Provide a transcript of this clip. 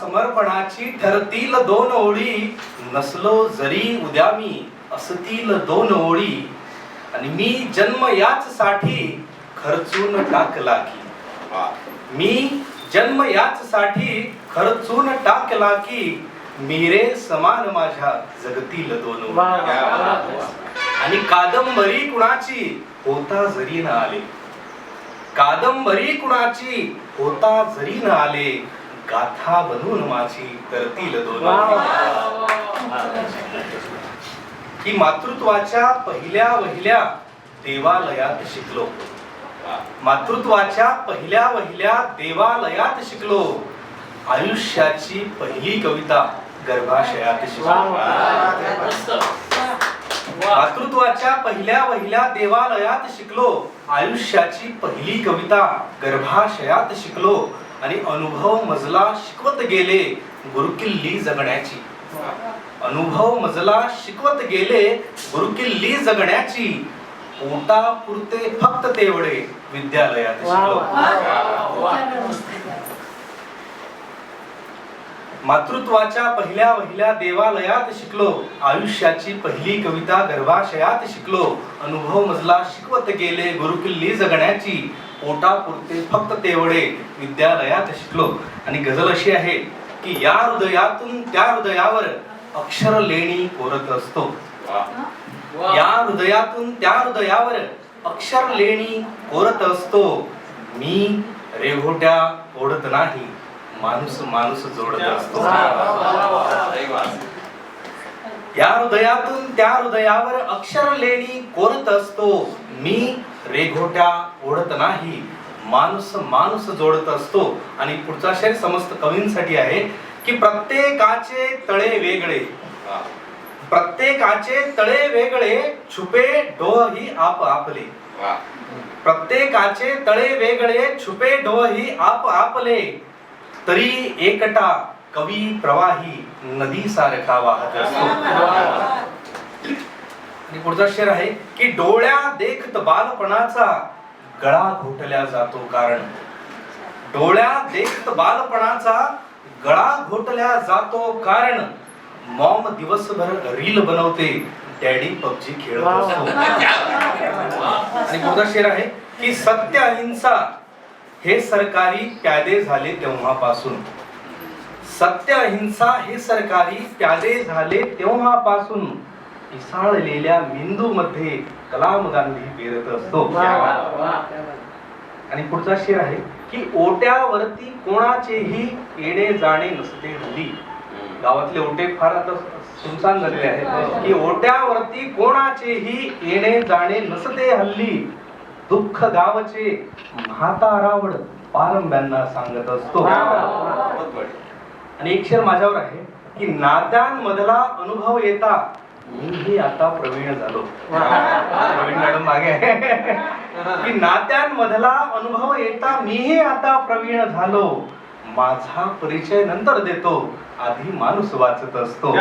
समर्पणाची ठरतील दोन ओळी. नसलो जरी उद्या मी असतील दोन ओळी. आणि मी जन्म याच साठी खर्चून टाकला की. मी जन्म याच साठी खर्चून टाकला की मीरे समान माझ्या जगतील दोन. आणि कादंबरी कुणाची? होता जरी न आले. कादंबरी कुणाची? होता जरी न आले. गाथा बनवून माझी करतील. ही. मातृत्वाच्या पहिल्या वहिल्या देवालयात शिकलो. मातृत्वाच्या पहिल्या वहिल्या देवालयात शिकलो. आयुष्याची पहिली कविता गर्भाशयात शिकलो. मातृत्वाच्या पहिल्या वहिल्या देवालयात शिकलो. आयुष्याची पहिली कविता गर्भाशयात शिकलो. आणि अनुभव मजला शिकवत गेले गुरुकिल्ली जगण्याची. अनुभव मजला शिकवत गेले गुरुकिल्ली जगण्याची. पोटा पुरते फक्त तेवढे विद्यालयात. मातृत्वाच्या पहिल्या वहिल्या देवालयात शिकलो. आयुष्याची पहिली कविता गर्भाशयात शिकलो. अनुभव मजला शिकवत गेले गुरुकिल्ली जगण्याची. पोटा पुरते फक्त तेवढे विद्यालयात शिकलो. आणि गझल अशी आहे की या हृदयातून त्या हृदयावर अक्षर लेणी कोरत असतो. या हृदयातून त्या हृदयावर अक्षर लेणी कोरत असतो. मी रेघोट्या ओढत नाही माणूस माणूस जोडत असतो. या हृदयातून त्या हृदयावर अक्षर लेणी कोरत असतो. मी रेघोट्या ओढत नाही. माणूस माणूस जोडत असतो. आणि पुढचा शेर समस्त कवींसाठी आहे की प्रत्येकाचे तळे वेगळे. प्रत्येकाचे तळे वेगळे छुपे डोह ही आप आपले प्रत्येकाचे तळे वेगळे छुपे डोह ही आप आपले तरी एकटा कवी प्रवाही नदी सारखा वाहत असतो. आणि पुढचा शेर आहे की डोळ्या देखत बालपणाचा गळा घोटल्या जातो कारण. डोळ्या देखत बालपणाचा गळा घोटल्या जातो कारण. मॉम दिवसभर रील बनवते. डॅडी पबजी खेळत आणि पुढचा शेर आहे की सत्य अहिंसा हे सरकारी प्यादे झाले तेव्हापासून. सत्य अहिंसा हे सरकारी प्यादे झाले तेव्हापासून. पिसाळलेल्या मेंदू मध्ये कलाम गांधी पेरत असतो. आणि पुढचा शेर आहे की ओट्यावरती कोणाचेही येणे जाणे नसते हल्ली. गावातले ओटे फार आता सुनसान झालेले आहेत की ओट्यावरती कोणाचेही येणे जाणे नसते हल्ली. दुःख गावचे म्हातारावड पारंब्यांना सांगत असतो. आणि एक शेर माझ्यावर आहे की नात्यांमधला अनुभव येता मीही आता प्रवीण झालो. प्रवीण मॅडम मागे. की नात्यांमधला अनुभव येता मीही आता प्रवीण झालो. माझा परिचय नंतर देतो. आधी माणूस वाचत असतो.